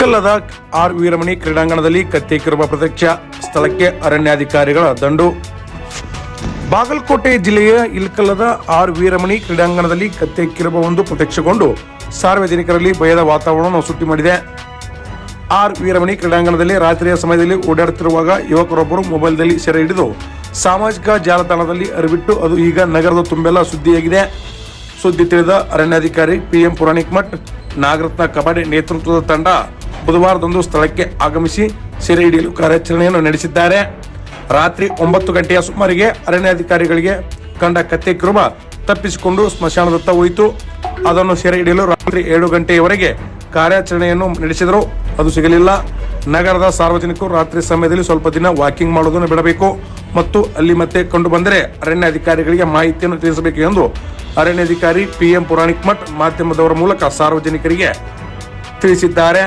ಇಲ್ಕಲ್ಲದ R Veeramani ಕ್ರೀಡಾಂಗಣದಲ್ಲಿ ಕತ್ತೇಕಿರುವ ಪ್ರತ್ಯಕ್ಷ ಸ್ಥಳಕ್ಕೆ ಅರಣ್ಯಾಧಿಕಾರಿಗಳ ದಂಡು. ಬಾಗಲಕೋಟೆ ಜಿಲ್ಲೆಯ ಇಲ್ಕಲ್ಲದ ಆರ್ ವೀರಮಣಿ ಕ್ರೀಡಾಂಗಣದಲ್ಲಿ ಕತ್ತಿಕ್ಕಿರುವ ಒಂದು ಪ್ರತ್ಯಕ್ಷಗೊಂಡು ಸಾರ್ವಜನಿಕರಲ್ಲಿ ಭಯದ ವಾತಾವರಣವನ್ನು ಸೃಷ್ಟಿ ಮಾಡಿದೆ. ಆರ್ ವೀರಮಣಿ ಕ್ರೀಡಾಂಗಣದಲ್ಲಿ ರಾತ್ರಿಯ ಸಮಯದಲ್ಲಿ ಓಡಾಡುತ್ತಿರುವಾಗ ಯುವಕರೊಬ್ಬರು ಮೊಬೈಲ್ನಲ್ಲಿ ಸೆರೆ ಹಿಡಿದು ಸಾಮಾಜಿಕ ಜಾಲತಾಣದಲ್ಲಿ ಅರಿಬಿಟ್ಟು ಅದು ಈಗ ನಗರದ ತುಂಬೆಲ್ಲ ಸುದ್ದಿಯಾಗಿದೆ. ಸುದ್ದಿ ತಿಳಿದ ಅರಣ್ಯಾಧಿಕಾರಿ ಪಿಎಂ ಪುರಾಣಿಕ್ ಮಠ್, ನಾಗರತ್ನ ಕಬಡ್ಡಿ ನೇತೃತ್ವದ ತಂಡ ಬುಧವಾರದಂದು ಸ್ಥಳಕ್ಕೆ ಆಗಮಿಸಿ ಸೆರೆ ಹಿಡಿಯಲು ಕಾರ್ಯಾಚರಣೆಯನ್ನು ನಡೆಸಿದ್ದಾರೆ. ರಾತ್ರಿ ಒಂಬತ್ತು ಗಂಟೆಯ ಸುಮಾರಿಗೆ ಅರಣ್ಯಾಧಿಕಾರಿಗಳಿಗೆ ಕಂಡ ಕತ್ತೆ ಕ್ರಮ ತಪ್ಪಿಸಿಕೊಂಡು ಸ್ಮಶಾನದತ್ತ ಹೋಯಿತು. ಅದನ್ನು ಸೆರೆ ಹಿಡಿಯಲು ರಾತ್ರಿ ಏಳು ಗಂಟೆಯವರೆಗೆ ಕಾರ್ಯಾಚರಣೆಯನ್ನು ನಡೆಸಿದರು. ಅದು ಸಿಗಲಿಲ್ಲ. ನಗರದ ಸಾರ್ವಜನಿಕರು ರಾತ್ರಿ ಸಮಯದಲ್ಲಿ ಸ್ವಲ್ಪ ದಿನ ವಾಕಿಂಗ್ ಮಾಡುವುದನ್ನು ಬಿಡಬೇಕು ಮತ್ತು ಅಲ್ಲಿ ಮತ್ತೆ ಕಂಡು ಬಂದರೆ ಅರಣ್ಯಾಧಿಕಾರಿಗಳಿಗೆ ಮಾಹಿತಿಯನ್ನು ತಿಳಿಸಬೇಕು ಎಂದು ಅರಣ್ಯಾಧಿಕಾರಿ ಪಿಎಂ ಪುರಾಣಿಕ್ ಮಠ್ ಮಾಧ್ಯಮದವರ ಮೂಲಕ ಸಾರ್ವಜನಿಕರಿಗೆ ತಿಳಿಸಿದ್ದಾರೆ.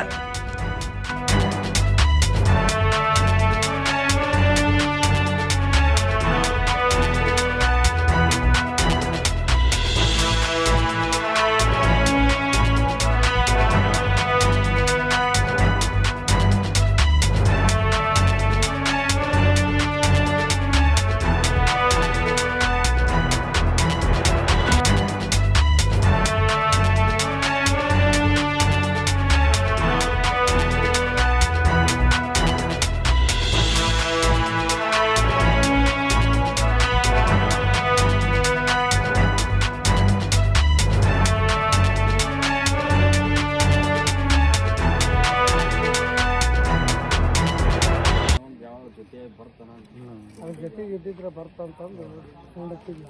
ಅದ್ರ ಜೊತೆಗೆ ಇದ್ದಿದ್ರೆ ಬರ್ತಂತಂದು ನೋಡತ್ತೀವಿ